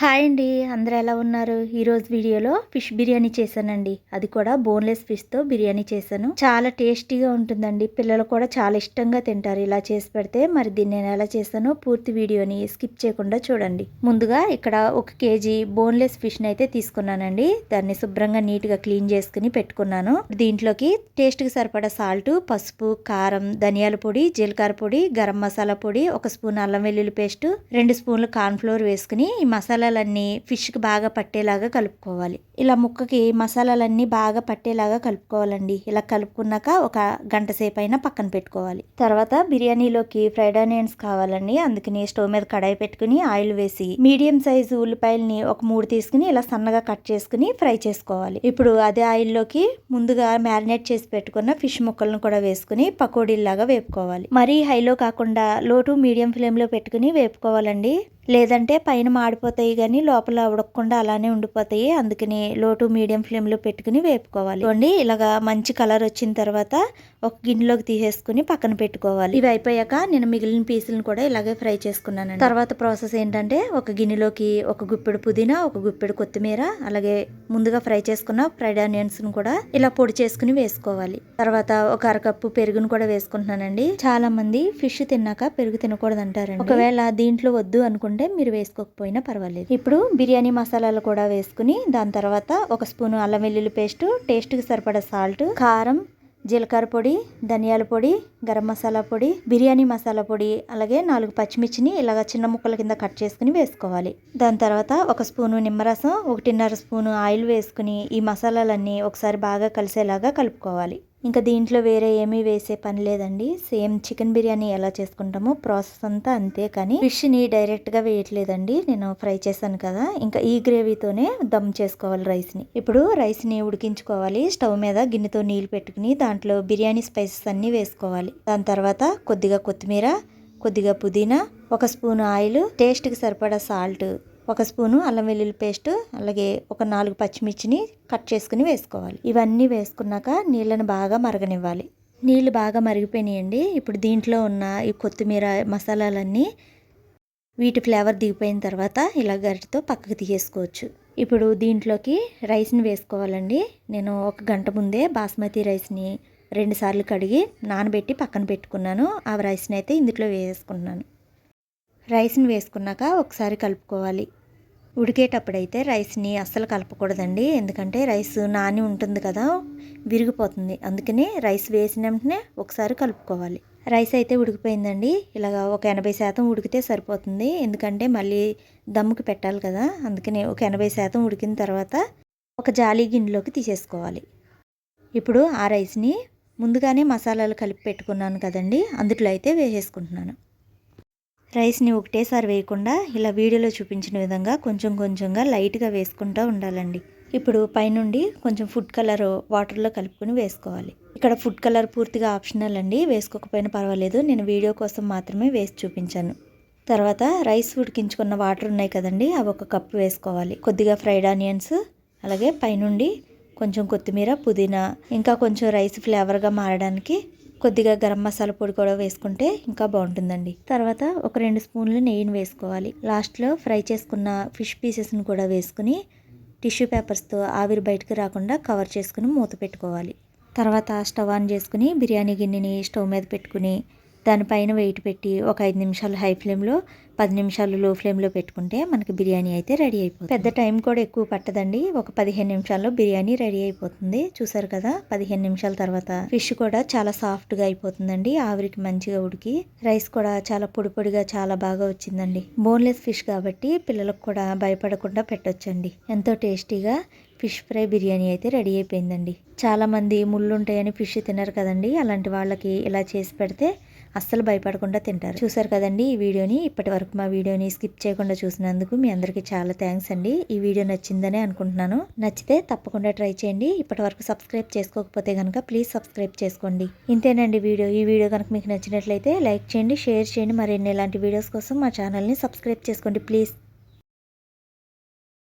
Hi అండి అందరు ఎలా ఉన్నారు? ఈరోజు వీడియోలో ఫిష్ బిర్యానీ చేశానండి. అది కూడా బోన్లెస్ ఫిష్తో బిర్యానీ చేశాను. చాలా టేస్టీగా ఉంటుందండి. పిల్లలు కూడా చాలా ఇష్టంగా తింటారు. ఇలా చేసి పెడితే మరి దీన్ని నేను ఎలా చేశానో పూర్తి వీడియోని స్కిప్ చేయకుండా చూడండి. ముందుగా ఇక్కడ ఒక కేజీ బోన్లెస్ ఫిష్ని అయితే తీసుకున్నానండి. దాన్ని శుభ్రంగా నీట్గా క్లీన్ చేసుకుని పెట్టుకున్నాను. దీంట్లోకి టేస్ట్కి సరిపడా సాల్ట్ పసుపు కారం ధనియాల పొడి జీలకర్ర పొడి గరం మసాలా పొడి ఒక స్పూన్ అల్లం వెల్లుల్లి పేస్ట్ రెండు స్పూన్లు కార్న్ఫ్లోర్ వేసుకుని ఈ మసాలా మసాలాలన్నీ ఫిష్కి బాగా పట్టేలాగా కలుపుకోవాలి. ఇలా ముక్కకి మసాలాలన్నీ బాగా పట్టేలాగా కలుపుకోవాలండి. ఇలా కలుపుకున్నాక ఒక గంట సేపు అయినా పక్కన పెట్టుకోవాలి. తర్వాత బిర్యానీలోకి ఫ్రైడ్ ఆనియన్స్ కావాలండి. అందుకని స్టవ్ మీద కడాయి పెట్టుకుని ఆయిల్ వేసి మీడియం సైజు ఉల్లిపాయలని ఒక మూడు తీసుకుని ఇలా సన్నగా కట్ చేసుకుని ఫ్రై చేసుకోవాలి. ఇప్పుడు అదే ఆయిల్లోకి ముందుగా మ్యారినేట్ చేసి పెట్టుకున్న ఫిష్ ముక్కలను కూడా వేసుకుని పకోడీలాగా వేపుకోవాలి. మరీ హైలో కాకుండా లో టు మీడియం ఫ్లేమ్లో పెట్టుకుని వేపుకోవాలండి. లేదంటే పైన మాడిపోతాయి కానీ లోపల ఉడకకుండా అలానే ఉండిపోతాయి. అందుకని లో టు మీడియం ఫ్లేమ్లో పెట్టుకుని వేపుకోవాలి. చూడండి ఇలాగా మంచి కలర్ వచ్చిన తర్వాత ఒక గిన్నెలోకి తీసేసుకుని పక్కన పెట్టుకోవాలి. ఇవి అయిపోయాక నేను మిగిలిన పీసులను కూడా ఇలాగే ఫ్రై చేసుకున్నాను తర్వాత ప్రాసెస్ ఏంటంటే ఒక గిన్నెలోకి ఒక గుప్పెడు పుదీనా ఒక గుప్పెడు కొత్తిమీర అలాగే ముందుగా ఫ్రై చేసుకున్న ఫ్రైడ్ ఆనియన్స్ను కూడా ఇలా పొడి చేసుకుని వేసుకోవాలి. తర్వాత ఒక అరకప్పు పెరుగును కూడా వేసుకుంటున్నానండి. చాలా మంది ఫిష్ తిన్నాక పెరుగు తినకూడదు అంటారండి ఒకవేళ దీంట్లో వద్దు అనుకుంటే అనుకుంటే మీరు వేసుకోకపోయినా పర్వాలేదు. ఇప్పుడు బిర్యానీ మసాలాలు కూడా వేసుకుని దాని తర్వాత ఒక స్పూన్ అల్లం వెల్లుల్లి పేస్ట్ టేస్ట్కి సరిపడా సాల్ట్ కారం జీలకర్ర పొడి ధనియాల పొడి గరం మసాలా పొడి బిర్యానీ మసాలా పొడి అలాగే నాలుగు పచ్చిమిర్చిని ఇలాగ చిన్న ముక్కల కింద కట్ చేసుకుని వేసుకోవాలి. దాని తర్వాత ఒక స్పూను నిమ్మరసం ఒకటిన్నర స్పూను ఆయిల్ వేసుకుని ఈ మసాలాలన్నీ ఒకసారి బాగా కలిసేలాగా కలుపుకోవాలి. ఇంకా దీంట్లో వేరే ఏమీ వేసే పని లేదండి. సేమ్ చికెన్ బిర్యానీ ఎలా చేసుకుంటామో ప్రాసెస్ అంతా అంతే కానీ ఫిష్ని డైరెక్ట్గా వేయట్లేదండి. నేను ఫ్రై చేశాను కదా ఇంకా ఈ గ్రేవీతోనే దమ్ చేసుకోవాలి రైస్ని. ఇప్పుడు రైస్ని ఉడికించుకోవాలి. స్టవ్ మీద గిన్నెతో నీళ్ళు పెట్టుకుని దాంట్లో బిర్యానీ స్పైసెస్ అన్నీ వేసుకోవాలి. దాని తర్వాత కొద్దిగా కొత్తిమీర కొద్దిగా పుదీనా ఒక స్పూన్ ఆయిల్ టేస్ట్కి సరిపడా సాల్ట్ ఒక స్పూను అల్లం వెల్లుల్లి పేస్ట్ అలాగే ఒక నాలుగు పచ్చిమిర్చిని కట్ చేసుకుని వేసుకోవాలి. ఇవన్నీ వేసుకున్నాక నీళ్ళను బాగా మరగనివ్వాలి. నీళ్ళు బాగా మరిగిపోయినాయండి. ఇప్పుడు దీంట్లో ఉన్న ఈ కొత్తిమీర మసాలాలన్నీ వీటి ఫ్లేవర్ దిగిపోయిన తర్వాత ఇలా గరిటితో పక్కకు తీసేసుకోవచ్చు. ఇప్పుడు దీంట్లోకి రైస్ని వేసుకోవాలండి. నేను ఒక గంట ముందే బాస్మతి రైస్ని రెండుసార్లు కడిగి నానబెట్టి పక్కన పెట్టుకున్నాను. ఆ రైస్ని అయితే ఇందులో వేసుకున్నాను రైస్ని వేసుకున్నాక ఒకసారి కలుపుకోవాలి. ఉడికేటప్పుడైతే రైస్ని అస్సలు కలపకూడదండి. ఎందుకంటే రైస్ నాని ఉంటుంది కదా విరిగిపోతుంది. అందుకని రైస్ వేసిన వెంటనే ఒకసారి కలుపుకోవాలి. రైస్ అయితే ఉడికిపోయిందండి. ఇలాగ ఒక ఎనభై శాతం ఉడికితే సరిపోతుంది. ఎందుకంటే మళ్ళీ దమ్ముకి పెట్టాలి కదా అందుకని ఒక ఎనభై శాతం ఉడికిన తర్వాత ఒక జాలి గిన్నెలోకి తీసేసుకోవాలి. ఇప్పుడు ఆ రైస్ని ముందుగానే మసాలాలు కలిపి పెట్టుకున్నాను కదండి అందులో అయితే వేసేసుకుంటున్నాను. రైస్ని ఒకటేసారి వేయకుండా ఇలా వీడియోలో చూపించిన విధంగా కొంచెం కొంచెంగా లైట్గా వేసుకుంటూ ఉండాలండి. ఇప్పుడు పైనుండి కొంచెం ఫుడ్ కలర్ వాటర్లో కలుపుకొని వేసుకోవాలి. ఇక్కడ ఫుడ్ కలర్ పూర్తిగా ఆప్షనల్ అండి. వేసుకోకపోయినా పర్వాలేదు. నేను వీడియో కోసం మాత్రమే వేసి చూపించాను. తర్వాత రైస్ ఉడికించుకున్న వాటర్ ఉన్నాయి కదండి అవి ఒక కప్పు వేసుకోవాలి. కొద్దిగా ఫ్రైడ్ ఆనియన్స్ అలాగే పైనుండి కొంచెం కొత్తిమీర పుదీనా ఇంకా కొంచెం రైస్ ఫ్లేవర్గా మారడానికి కొద్దిగా గరం మసాలా పొడి కూడా వేసుకుంటే ఇంకా బాగుంటుందండి. తర్వాత ఒక రెండు స్పూన్లు నెయ్యిని వేసుకోవాలి. లాస్ట్లో ఫ్రై చేసుకున్న ఫిష్ పీసెస్ని కూడా వేసుకుని టిష్యూ పేపర్స్తో ఆవిరి బయటకు రాకుండా కవర్ చేసుకుని మూత పెట్టుకోవాలి. తర్వాత స్టవ్ ఆన్ చేసుకుని బిర్యానీ గిన్నెని స్టవ్ మీద పెట్టుకుని దానిపైన వెయిట్ పెట్టి ఒక ఐదు నిమిషాలు హై ఫ్లేమ్లో పది నిమిషాలు లో ఫ్లేమ్లో పెట్టుకుంటే మనకి బిర్యానీ అయితే రెడీ అయిపోతుంది. పెద్ద టైం కూడా ఎక్కువ పట్టదండి. ఒక పదిహేను నిమిషాల్లో బిర్యానీ రెడీ అయిపోతుంది. చూసారు కదా పదిహేను నిమిషాల తర్వాత ఫిష్ కూడా చాలా సాఫ్ట్గా అయిపోతుందండి. ఆవిరికి మంచిగా ఉడికి రైస్ కూడా చాలా పొడి పొడిగా చాలా బాగా వచ్చిందండి. బోన్లెస్ ఫిష్ కాబట్టి పిల్లలకు కూడా భయపడకుండా పెట్టొచ్చండి. ఎంతో టేస్టీగా ఫిష్ ఫ్రై బిర్యానీ అయితే రెడీ అయిపోయిందండి. చాలామంది ముళ్ళు ఉంటాయని ఫిష్ తినరు కదండి. అలాంటి వాళ్ళకి ఇలా చేసి పెడితే అస్సలు భయపడకుండా తింటారు. చూసారు కదండి ఈ వీడియోని? ఇప్పటి వరకు మా వీడియోని స్కిప్ చేయకుండా చూసినందుకు మీ అందరికీ చాలా థ్యాంక్స్ అండి. ఈ వీడియో నచ్చిందని అనుకుంటున్నాను. నచ్చితే తప్పకుండా ట్రై చేయండి. ఇప్పటి వరకు సబ్స్క్రైబ్ చేసుకోకపోతే కనుక ప్లీజ్ సబ్స్క్రైబ్ చేసుకోండి. ఇంతేనండి వీడియో. ఈ వీడియో కనుక మీకు నచ్చినట్లయితే లైక్ చేయండి షేర్ చేయండి. మరిన్ని ఇలాంటి వీడియోస్ కోసం మా ఛానల్ని సబ్స్క్రైబ్ చేసుకోండి ప్లీజ్.